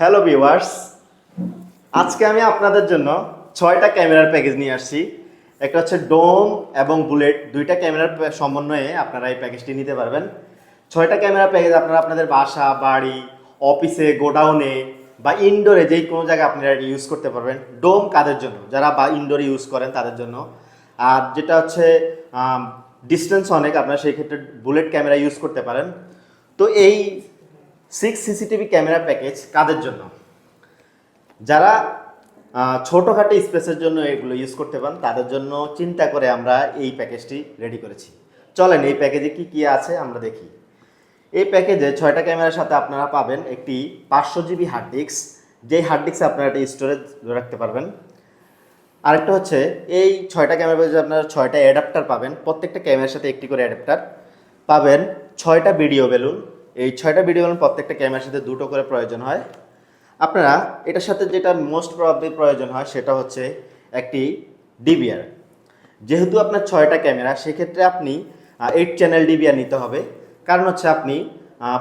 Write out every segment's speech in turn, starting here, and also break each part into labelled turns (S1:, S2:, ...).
S1: Hello viewers আজকে আমি আপনাদের জন্য ছয়টা ক্যামেরার প্যাকেজ নিয়ে আসছি। একটা হচ্ছে ডোম এবং বুলেট দুইটা ক্যামেরার সমন্বয়ে আপনারা এই প্যাকেজটি নিতে পারবেন। ছয়টা ক্যামেরা প্যাকেজ আপনারা আপনাদের বাসা, বাড়ি অফিসে গোডাউনে বা ইনডোরে যেই কোনো জায়গায় আপনারা ইউজ করতে পারবেন। ডোম কাদের জন্য? যারা বা ইনডোরে ইউজ করেন তাদের জন্য। আর যেটা হচ্ছে ডিস্টেন্স অনেক, আপনারা সেই ক্ষেত্রে বুলেট ক্যামেরা ইউজ করতে পারেন। তো এই সিক্স সিসিটিভি ক্যামেরা প্যাকেজ কাদের জন্য? যারা ছোটোখাটো স্পেসের জন্য এগুলো ইউজ করতে পারেন, তাদের জন্য চিন্তা করে আমরা এই প্যাকেজটি রেডি করেছি। চলেন, এই প্যাকেজে কি কি আছে আমরা দেখি। এই প্যাকেজে ছয়টা ক্যামেরার সাথে আপনারা পাবেন একটি পাঁচশো জিবি হার্ড ডিস্ক যেই হার্ড ডিস্কে আপনারা একটা স্টোরেজ রাখতে পারবেন। আরেকটা হচ্ছে, এই ছয়টা ক্যামেরা প্যাকেজে আপনারা ছয়টা অ্যাডাপ্টার পাবেন। প্রত্যেকটা ক্যামেরার সাথে একটি করে অ্যাডাপ্টার পাবেন। ছয়টা ভিডিও বেলুন এই ছয়টা ভিডিও বেলুন প্রত্যেকটা ক্যামেরার সাথে দুটো করে প্রয়োজন হয়। আপনারা এটার সাথে যেটা মোস্ট প্রবাবলি প্রয়োজন হয় সেটা হচ্ছে একটি ডিবিআর যেহেতু আপনার ছয়টা ক্যামেরা সেক্ষেত্রে আপনি এইট চ্যানেল ডিবিআর নিতে হবে। কারণ হচ্ছে আপনি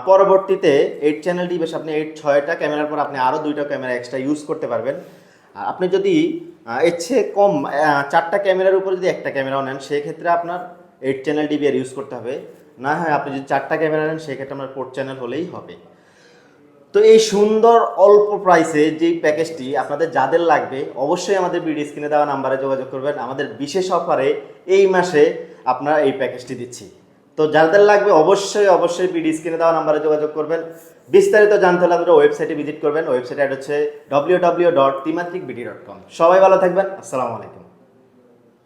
S1: পরবর্তীতে এইট চ্যানেল ডিবিএস আপনি এইট ছয়টা ক্যামেরার পর আপনি আরও দুইটা ক্যামেরা এক্সট্রা ইউজ করতে পারবেন। আপনি যদি এর চেয়ে কম চারটা ক্যামেরার উপর যদি একটা ক্যামেরাও নেন, সেক্ষেত্রে আপনার এইট চ্যানেল ডিবিআর ইউজ করতে হবে। না হয় আপনি যদি চারটা ক্যামেরা নেন, সেক্ষেত্রে আপনার ফোর চ্যানেল হলেই হবে। তো এই সুন্দর অল্প প্রাইসে যে প্যাকেজটি আপনাদের যাদের লাগবে, অবশ্যই আমাদের বিডি স্ক্রিনে দেওয়া নাম্বারে যোগাযোগ করবেন। আমাদের বিশেষ অফারে এই মাসে আপনারা এই প্যাকেজটি দিচ্ছি। তো যাদের লাগবে, অবশ্যই অবশ্যই বিডি স্ক্রিনে দেওয়া নাম্বারে যোগাযোগ করবেন। বিস্তারিত জানতে হলে আমাদের ওয়েবসাইটে ভিজিট করবেন। ওয়েবসাইট হচ্ছে W W dot dot com সবাই ভালো থাকবেন। আসসালামু আলাইকুম।